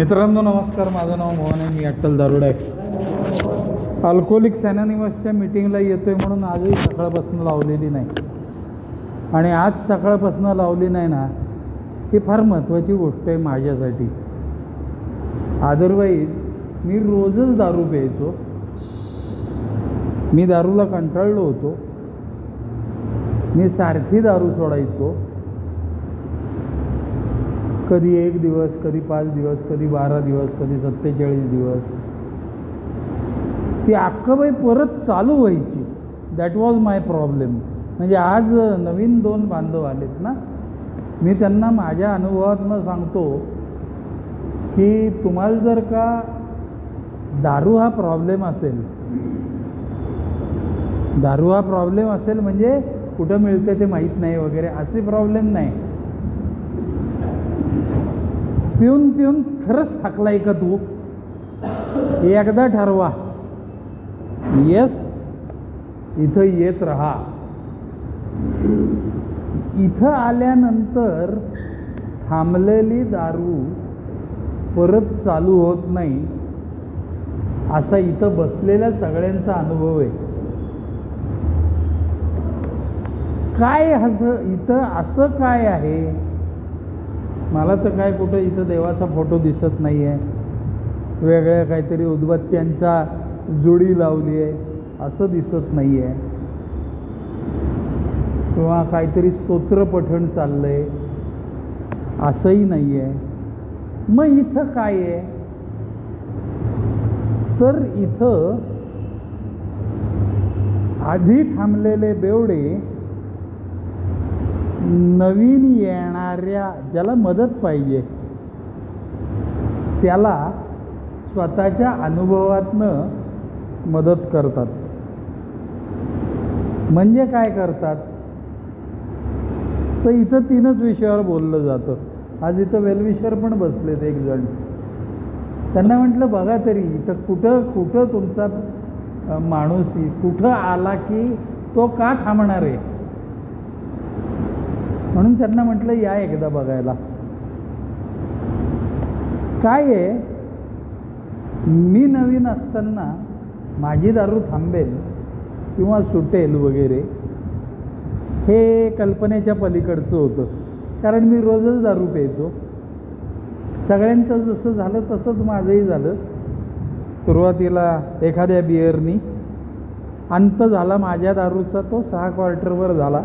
मित्रांनो नमस्कार. माझं नाव मोहन आहे. मी अट्टल दारुड आहे. अल्कोहोलिक सेनानिवासच्या मिटिंगला येतोय म्हणून आजही सकाळपासून लावलेली नाही. आणि आज सकाळपासून लावली नाही ना ही फार महत्त्वाची गोष्ट आहे माझ्यासाठी. अदरवाईज मी रोजच दारू प्यायचो. मी दारूला कंटाळलो होतो. मी सारखी दारू सोडायचो. कधी एक दिवस कधी पाच दिवस कधी बारा दिवस कधी सत्तेचाळीस दिवस. ती अक्काबाई परत चालू व्हायची. दॅट वॉज माय प्रॉब्लेम म्हणजे आज नवीन दोन बांधव आलेत ना मी त्यांना माझ्या अनुभवातनं सांगतो की तुम्हाला जर का दारू हा प्रॉब्लेम असेल दारू हा प्रॉब्लेम असेल म्हणजे कुठं मिळतं ते माहीत नाही वगैरे असे प्रॉब्लेम नाही. पिऊन पिऊन खरंच थकलाय का तू? एकदा ठरवा. येस इथं येत राहा. इथं आल्यानंतर थांबलेली दारू परत चालू होत नाही. असा इथं बसलेल्या सगळ्यांचा अनुभव आहे. काय असं इथं असं काय आहे? मला तर काय कुठं इथं देवाचा फोटो दिसत नाही आहे वेगळ्या काहीतरी उदबत्त्यांचा जुडी लावली आहे. असं दिसत नाही आहे किंवा काहीतरी स्तोत्र पठण चाललं आहे असंही नाही आहे मग इथं काय आहे? तर इथं आधी थांबलेले बेवडे नवीन येणाऱ्या ज्याला मदत पाहिजे त्याला स्वतःच्या अनुभवातनं मदत करतात. म्हणजे काय करतात? तर इथं तीनच विषयावर बोललं जातं. आज इथं वेलविशर पण बसलेत एक जण त्यांना म्हटलं बघा तरी इथं कुठं कुठं तुमचा माणूस कुठं आला की तो का थांबणार आहे? म्हणून त्यांना म्हटलं या एकदा बघायला. काय आहे? मी नवीन असताना माझी दारू थांबेल किंवा सुटेल वगैरे हे कल्पनेच्या पलीकडचं होतं. कारण मी रोजच दारू प्यायचो. सगळ्यांचं जसं झालं तसंच माझंही झालं. सुरुवातीला एखाद्या बिअरनी अंत झाला माझ्या दारूचा तो सहा क्वार्टरवर झाला.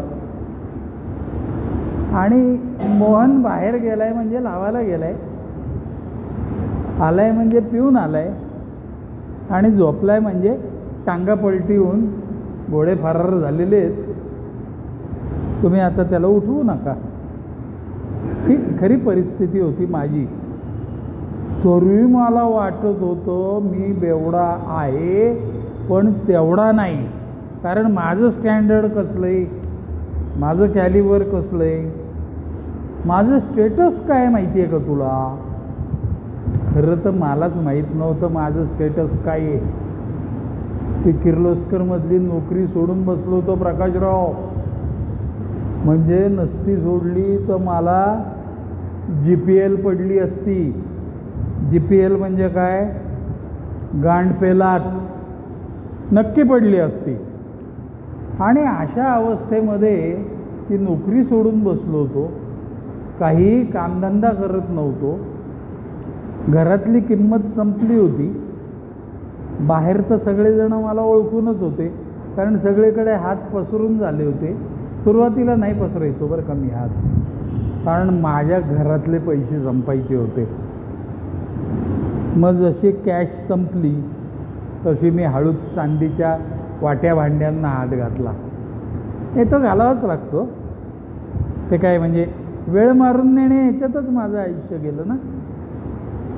आणि मोहन बाहेर गेलाय म्हणजे लावायला गेलाय. आलाय म्हणजे पिऊन आलाय. आणि झोपलाय म्हणजे टांगा पलटी होऊन घोडे फरार झालेले आहेत. तुम्ही आता त्याला उठवू नका. ही खरी परिस्थिती होती माझी. तरी मला वाटत होतं मी बेवडा आहे पण तेवढा नाही. कारण माझं स्टँडर्ड कसलं आहे माझं कॅलिवर कसलं आहे माझं स्टेटस काय माहिती आहे का तुला? खरं तर मलाच माहीत नव्हतं माझं स्टेटस काय आहे. ते किर्लोस्करमधली नोकरी सोडून बसलो होतो प्रकाशराव. म्हणजे नसती सोडली तर मला जी पी एल पडली असती. जी पी एल म्हणजे काय? गांडपेलात नक्की पडली असती. आणि अशा अवस्थेमध्ये ती नोकरी सोडून बसलो होतो. काही कामधंदा करत नव्हतो. घरातली किंमत संपली होती. बाहेर तर सगळेजणं मला ओळखूनच होते कारण सगळीकडे हात पसरून झाले होते. सुरुवातीला नाही पसरायचो बरं कमी हात. कारण माझ्या घरातले पैसे संपायचे होते. मग जशी कॅश संपली तशी मी हळूच चांदीच्या वाट्या भांड्यांना हात घातला. हे तो घालावाच लागतो. ते काय म्हणजे वेळ मारून नेणे याच्यातच माझं आयुष्य गेलं ना.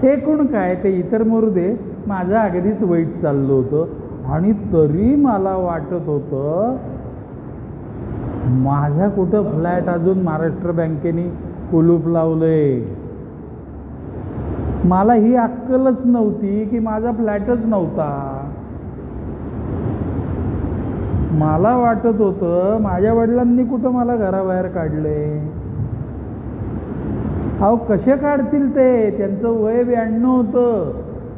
ते कोण काय? ते इतर मरू दे. माझं अगदीच वाईट चाललं होतं आणि तरी मला वाटत होतं माझा कुठं फ्लॅट अजून महाराष्ट्र बँकेने कुलूप लावलंय. मला ही अक्कलच नव्हती की माझा फ्लॅटच नव्हता. मला वाटत होतं माझ्या वडिलांनी कुठं मला घराबाहेर काढलंय. अहो कसे काढतील ते? त्यांचं वय ब्याण्णव होतं.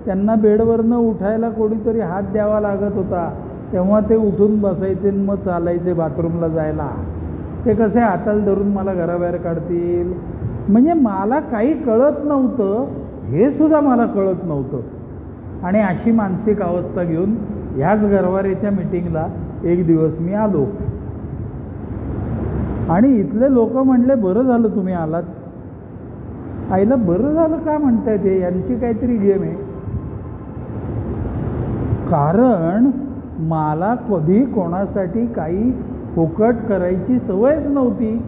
त्यांना बेडवरनं उठायला कोणीतरी हात द्यावा लागत होता. तेव्हा ते उठून बसायचे आणि मग चालायचे बाथरूमला जायला. ते कसे हाताला धरून मला घराबाहेर काढतील? म्हणजे मला काही कळत नव्हतं. हे सुद्धा मला कळत नव्हतं. आणि अशी मानसिक अवस्था घेऊन ह्याच गरवारेच्या मिटिंगला एक दिवस मी आलो. आणि इथले लोक म्हणले बरं झालं तुम्ही आलात. आईला बरं झालं का म्हणताय ते? यांची काहीतरी गेम आहे. कारण मला कधी कोणासाठी काही फुकट करायची सवयच नव्हती.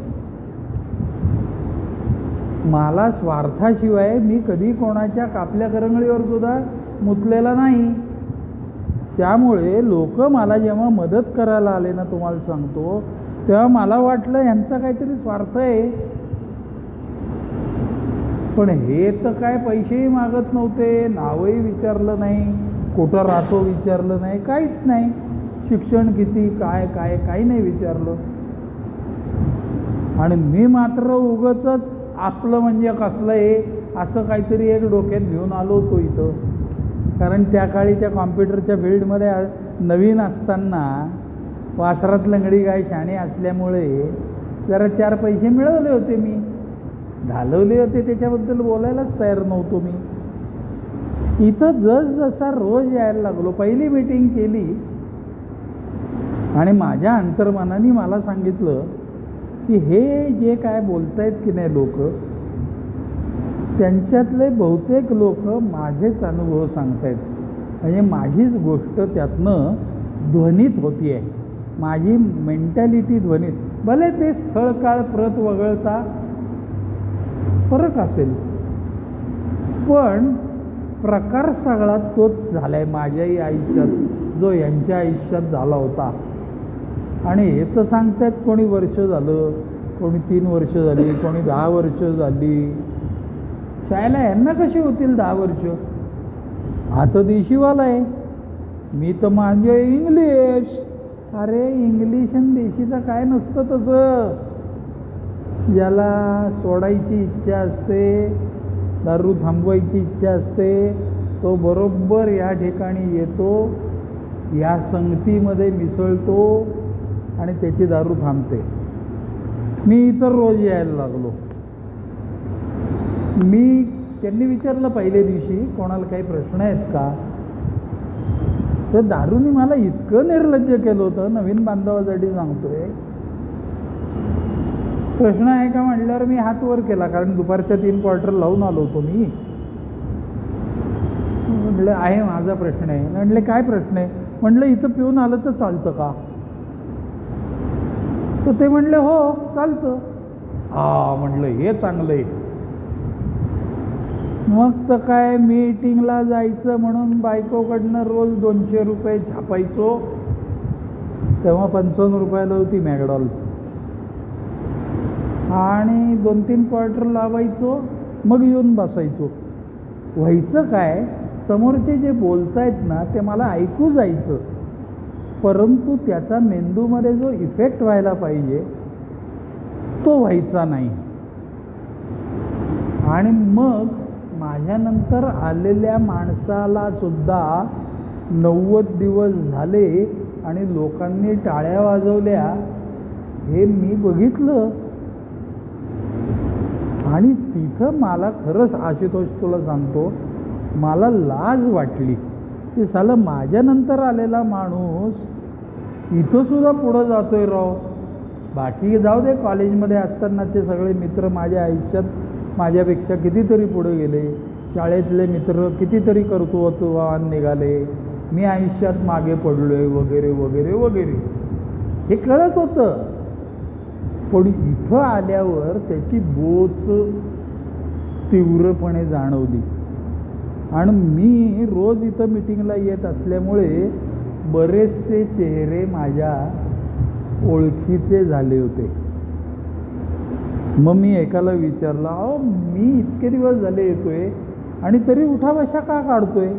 मला स्वार्थाशिवाय मी कधी कोणाच्या कापल्या करंगळीवर सुद्धा मुतलेला नाही. त्यामुळे लोक मला जेव्हा मदत करायला आले ना तुम्हाला सांगतो तेव्हा मला वाटलं यांचा काहीतरी स्वार्थ आहे. पण हे तर काय पैसेही मागत नव्हते नावही विचारलं नाही कुठं राहतो विचारलं नाही काहीच नाही. शिक्षण किती काय काय काही नाही विचारलं. आणि मी मात्र उगच आपलं म्हणजे कसलं आहे असं काहीतरी एक डोक्यात घेऊन आलो होतो इथं. कारण त्या काळी त्या कॉम्प्युटरच्या फील्डमध्ये नवीन असताना वासरात लंगडी गाय शाणे असल्यामुळे जरा चार पैसे मिळवले होते मी. घालवले होते त्याच्याबद्दल बोलायलाच तयार नव्हतो मी. इथं जस जसा रोज यायला लागलो पहिली मीटिंग केली आणि माझ्या अंतर्मनाने मला सांगितलं की हे जे काय बोलतायत की नाही लोक त्यांच्यातले बहुतेक लोक माझेच अनुभव सांगतायत. म्हणजे माझीच गोष्ट त्यातनं ध्वनीत होती आहे माझी मेंटॅलिटी ध्वनीत. भले ते स्थळ काळ प्रत वगळता फरक असेल. पण प्रकार सगळा तोच झाला आहे माझ्याही आयुष्यात जो यांच्या आयुष्यात झाला होता. आणि हे तर सांगतायत कोणी वर्ष झालं कोणी तीन वर्ष झाली कोणी दहा वर्ष झाली. शाळेला यांना कशी होतील दहा वर्ष? हा तर देशीवाला आहे. मी तर माझे इंग्लिश. अरे इंग्लिश आणि देशीचं काय नसतं तसं. ज्याला सोडायची इच्छा असते दारू थांबवायची इच्छा असते तो बरोबर या ठिकाणी येतो या संगतीमध्ये मिसळतो आणि त्याची दारू थांबते. मी इतर रोज यायला लागलो. मी त्यांनी विचारलं पहिल्या दिवशी कोणाला काही प्रश्न आहेत का? तर दारूने मला इतकं निर्लज्ज केलं होतं नवीन बांधवासाठी सांगतोय. प्रश्न आहे का म्हटल्यावर मी हात वर केला कारण दुपारच्या तीन क्वार्टर लावून आलो होतो मी. म्हटलं आहे माझा प्रश्न आहे. म्हटले काय प्रश्न आहे? म्हटलं इथं पिऊन आलं तर चालतं का? तर ते म्हणले हो चालतं. हा म्हटलं हे चांगलं आहे. मग तर काय मीटिंगला जायचं म्हणून बायकोकडनं रोज दोनशे रुपये छापायचो. तेव्हा पंचावन्न रुपयाला होती मॅकडॉल. आणि दोन तीन क्वार्टर लावायचो मग येऊन बसायचो. व्हायचं काय समोरचे जे बोलत आहेत ना ते मला ऐकू जायचं. परंतु त्याचा मेंदूमध्ये जो इफेक्ट व्हायला पाहिजे तो व्हायचा नाही. आणि मग माझ्यानंतर आलेल्या माणसाला सुद्धा नव्वद दिवस झाले आणि लोकांनी टाळ्या वाजवल्या. हे मी बघितलं. आणि तिथं मला खरंच आशुतोष तुला सांगतो मला लाज वाटली. की साला माझ्यानंतर आलेला माणूस इथंसुद्धा पुढं जातो आहे राव. बाकी जाऊ दे कॉलेजमध्ये असतानाचे सगळे मित्र माझ्या आयुष्यात माझ्यापेक्षा कितीतरी पुढे गेले. शाळेतले मित्र कितीतरी कर्तृत्ववान निघाले. मी आयुष्यात मागे पडलो आहे वगैरे वगैरे वगैरे. हे कळत होतं. पण इथं आल्यावर त्याची बोच तीव्रपणे जाणवली. आणि मी रोज इथं मिटिंगला येत असल्यामुळे बरेचसे चेहरे माझ्या ओळखीचे झाले होते. मग मी एकाला विचारला अहो मी इतके दिवस झाले येतोय आणि तरी उठाबशा का काढतोय?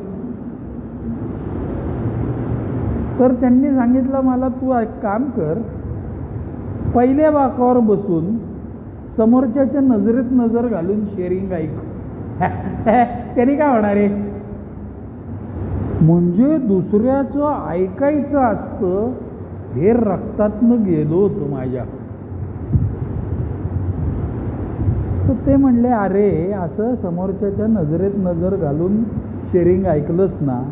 तर त्यांनी सांगितलं मला तू एक काम कर पहिल्या बाकावर बसून समोरच्याच्या नजरेत नजर घालून शेअरिंग ऐक. त्यांनी काय होणार आहे? म्हणजे दुसऱ्याचं ऐकायचं असतं हे रक्तातनं गेलो होतं माझ्या. तर ते म्हणले अरे असं समोरच्याच्या नजरेत नजर घालून शेअरिंग ऐकलंस ना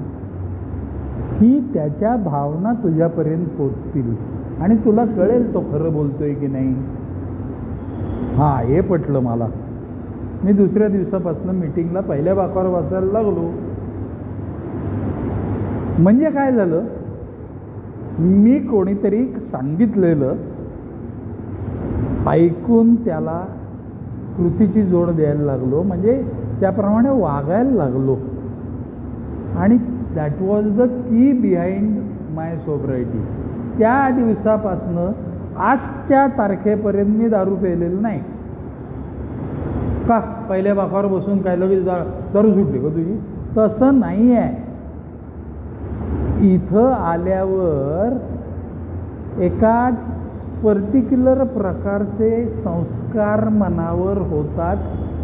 ही त्याच्या भावना तुझ्यापर्यंत पोचतील. आणि तुला कळेल तो खरं बोलतोय की नाही. हां हे पटलं मला. मी दुसऱ्या दिवसापासून मीटिंगला पहिल्या बाकावर वाचायला लागलो. म्हणजे काय झालं? मी कोणीतरी सांगितलेलं ऐकून त्याला कृतीची जोड द्यायला लागलो. म्हणजे त्याप्रमाणे वागायला लागलो. आणि that was the key behind my sobriety त्या दिवसापासनं आजच्या तारखेपर्यंत मी दारू प्यायलेलं नाही. का? पहिल्या बाकावर बसून काय लगेच दा दारू सुटली का तुझी? तसं नाही आहे इथं आल्यावर एका पर्टिक्युलर प्रकारचे संस्कार मनावर होतात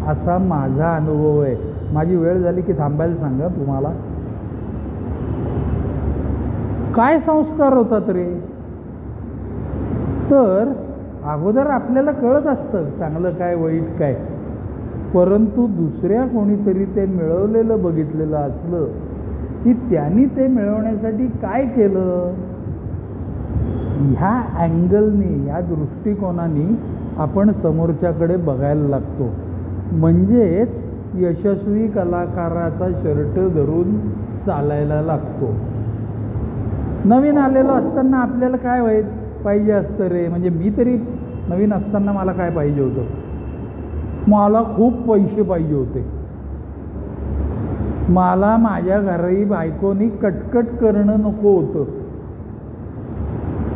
असा माझा अनुभव आहे. माझी वेळ झाली की थांबायला सांगा तुम्हाला. काय संस्कार होतात रे? तर अगोदर आपल्याला कळत असतं चांगलं काय वाईट काय. परंतु दुसऱ्या कोणीतरी ते मिळवलेलं बघितलेलं असलं की त्यांनी ते मिळवण्यासाठी काय केलं? ह्या अँगलनी ह्या दृष्टिकोनाने आपण समोरच्याकडे बघायला लागतो. म्हणजेच यशस्वी कलाकाराचा शर्ट धरून चालायला लागतो. नवीन आलेलो असताना आपल्याला काय व्हायचं पाहिजे असतं रे. म्हणजे मी तरी नवीन असताना मला काय पाहिजे होतं? मला खूप पैसे पाहिजे होते. मला माझ्या घरी बायकोनी कटकट करणं नको होतं.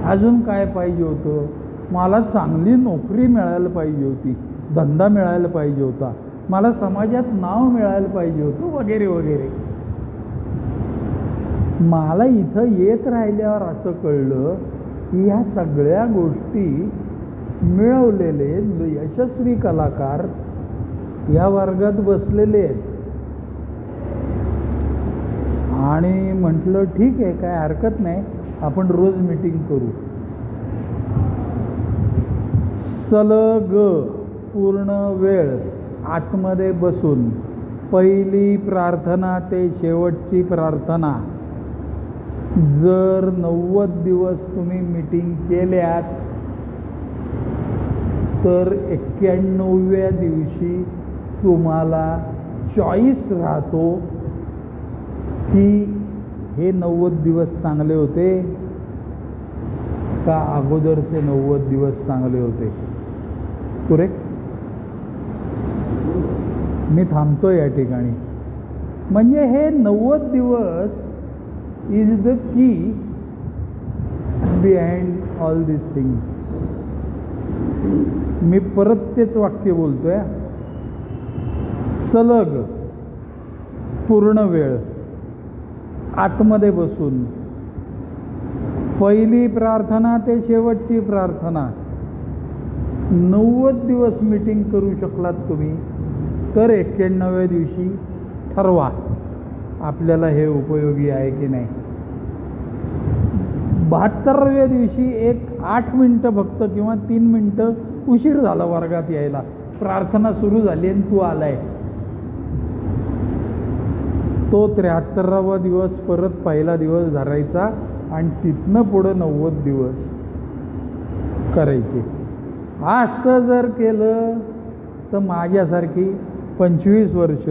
अजून काय पाहिजे होतं? मला चांगली नोकरी मिळायला पाहिजे होती. धंदा मिळायला पाहिजे होता. मला समाजात नाव मिळायला पाहिजे होतं वगैरे वगैरे. मला इथं येत राहिल्यावर असं कळलं ह्या सगळ्या गोष्टी मिळवलेले म्हणजे यशस्वी कलाकार या वर्गात बसलेले आहेत. आणि म्हटलं ठीक आहे काय हरकत नाही. आपण रोज मीटिंग करू. सलग पूर्ण वेळ आतमध्ये बसून पहिली प्रार्थना ते शेवटची प्रार्थना. जर नव्वद दिवस तुम्ही मीटिंग केल्यात तर एक्क्याण्णवव्या दिवशी तुम्हाला चॉईस राहतो की हे नव्वद दिवस चांगले होते का अगोदरचे नव्वद दिवस चांगले होते? करेक्ट मी थांबतो या ठिकाणी. म्हणजे हे नव्वद दिवस is the key behind all this things मी परत तेच वाक्य बोलतोय. सलग पूर्ण वेळ आतमध्ये बसून. पहिली प्रार्थना ते शेवटची प्रार्थना. नव्वद दिवस मीटिंग करू शकलात तुम्ही तर एक्क्याण्णव्या दिवशी ठरवा. आपल्याला हे उपयोगी आहे की नाही? बहात्तराव्या दिवशी एक आठ मिनटं फक्त किंवा तीन मिनटं उशीर झाला वर्गात यायला. प्रार्थना सुरू झाली आणि तू आलाय. तो त्र्याहत्तरावा दिवस परत पहिला दिवस धरायचा आणि तिथनं पुढं नव्वद दिवस करायचे. असं जर केलं तर माझ्यासारखी पंचवीस वर्ष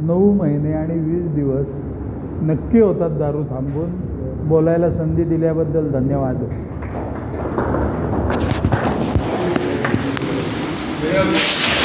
नऊ महिने आणि वीस दिवस नक्की होतात दारू थांबून बोलायला संधी दिल्याबद्दल धन्यवाद Yeah.